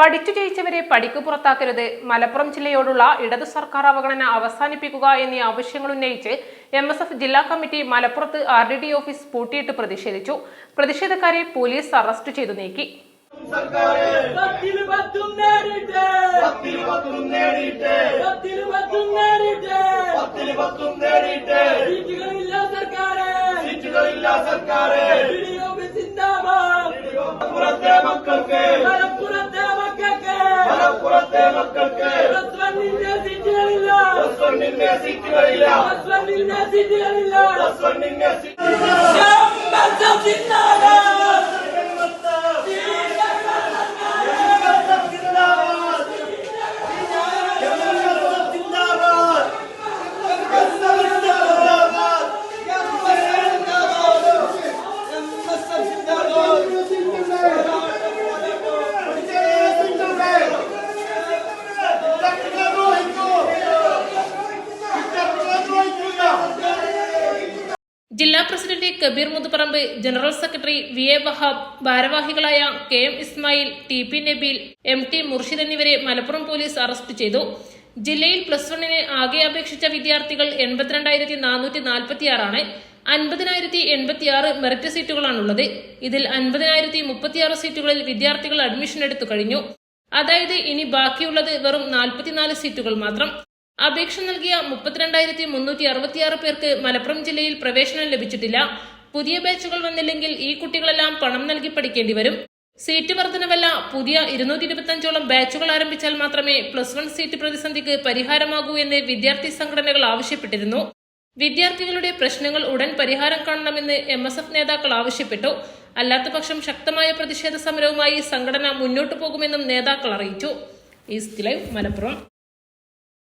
പഠിച്ചു ജയിച്ചവരെ പഠിക്കു പുറത്താക്കരുത്. മലപ്പുറം ജില്ലയോടുള്ള ഇടതു സർക്കാർ അവഗണന അവസാനിപ്പിക്കുക എന്നീ ആവശ്യങ്ങൾ ഉന്നയിച്ച് എം എസ് എഫ് ജില്ലാ കമ്മിറ്റി മലപ്പുറത്ത് ആർ ഡി ഡി ഓഫീസ് പൂട്ടിയിട്ട് പ്രതിഷേധിച്ചു. പ്രതിഷേധക്കാരെ പോലീസ് അറസ്റ്റ് ചെയ്തു നീക്കി. സർക്കാർ പത്തും മലപ്പുറത്തെ മക്കൾക്ക് വണ്ണിന്റെ സീറ്റുകളില്ല. വണ്ണിന്റെ സീറ്റുകളില്ല. വണ്ണിന്റെ സീറ്റുകളില്ല. പ്ലസ് വണ്ണിന്റെ ജില്ലാ president Kabeer Muthuparamba general secretary V A Wahab ഭാരവാഹികളായ K M Ismail T P Nabeel M T Murshid എന്നിവരെ മലപ്പുറം പോലീസ് അറസ്റ്റ് ചെയ്തു. ജില്ലയിൽ പ്ലസ് വണ്ണിന് ആകെ അപേക്ഷിച്ച വിദ്യാർത്ഥികൾ എൺപത്തിരണ്ടായിരത്തി നാനൂറ്റി നാൽപ്പത്തിയാറാണ് അൻപതിനായിരത്തി എൺപത്തിയാറ് മെറിറ്റ് സീറ്റുകളാണുള്ളത്. ഇതിൽ അൻപതിനായിരത്തി മുപ്പത്തിയാറ് സീറ്റുകളിൽ വിദ്യാർത്ഥികൾ അഡ്മിഷൻ എടുത്തു കഴിഞ്ഞു. അതായത് ഇനി ബാക്കിയുള്ളത് വെറും നാൽപ്പത്തിനാല് സീറ്റുകൾ മാത്രം. അപേക്ഷ നൽകിയ മുപ്പത്തിരണ്ടായിരത്തി മുന്നൂറ്റി അറുപത്തിയാറ് പേർക്ക് മലപ്പുറം ജില്ലയിൽ പ്രവേശനം ലഭിച്ചിട്ടില്ല. പുതിയ ബാച്ചുകൾ വന്നില്ലെങ്കിൽ ഈ കുട്ടികളെല്ലാം പണം നൽകി പഠിക്കേണ്ടി വരും. സീറ്റ് വർധനവല്ല പുതിയ ഇരുന്നൂറ്റി ഇരുപത്തഞ്ചോളം ബാച്ചുകൾ ആരംഭിച്ചാൽ മാത്രമേ പ്ലസ് വൺ സീറ്റ് പ്രതിസന്ധിക്ക് പരിഹാരമാകൂ എന്ന് വിദ്യാർത്ഥി സംഘടനകൾ ആവശ്യപ്പെട്ടിരുന്നു. വിദ്യാർത്ഥികളുടെ പ്രശ്നങ്ങൾ ഉടൻ പരിഹാരം കാണണമെന്ന് എം എസ് എഫ് നേതാക്കൾ ആവശ്യപ്പെട്ടു. അല്ലാത്തപക്ഷം ശക്തമായ പ്രതിഷേധ സമരവുമായി സംഘടന മുന്നോട്ടു പോകുമെന്നും നേതാക്കൾ അറിയിച്ചു. East live Malappuram.